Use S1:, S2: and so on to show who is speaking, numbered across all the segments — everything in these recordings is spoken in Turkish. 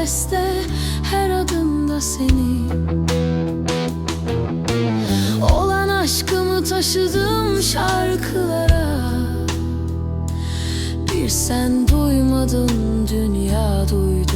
S1: nefeste her adımda seni. Olan aşkımı taşıdım şarkılara. Bir sen duymadın dünya duydu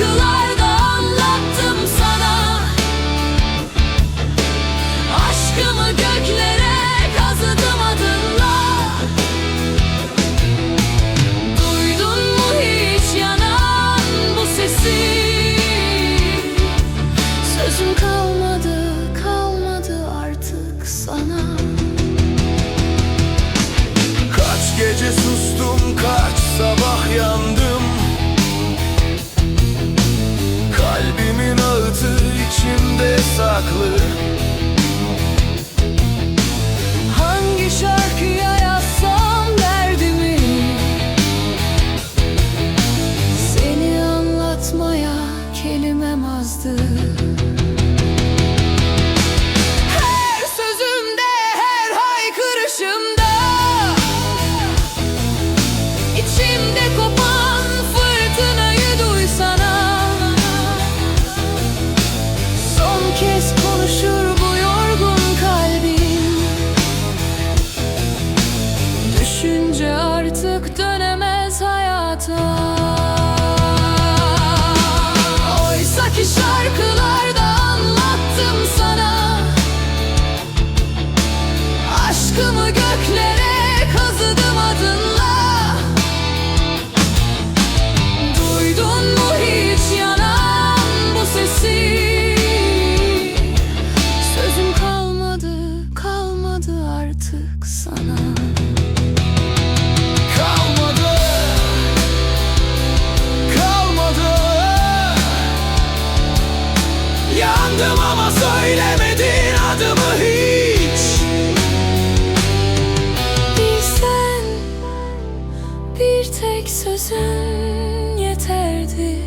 S1: ki anlatmaya kelimem azdı. Her sözümde, her haykırışımda İçimde kopan fırtınayı duysana. Son kez konuşur bu yorgun kalbim. Düşünce artık dönemez hayata yeterdi.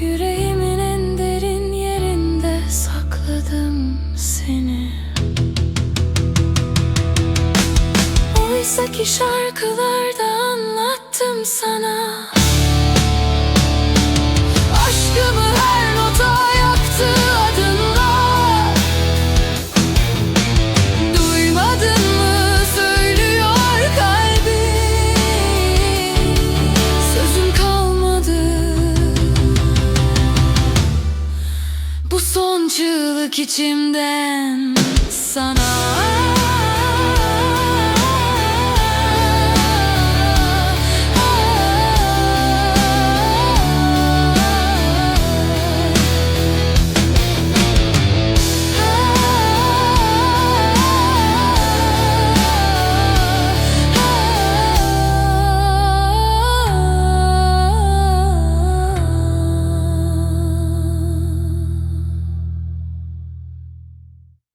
S1: Yüreğimin en derin yerinde sakladım seni. Oysa ki şarkılarda anlattım sana Bu son çığlık içimden sana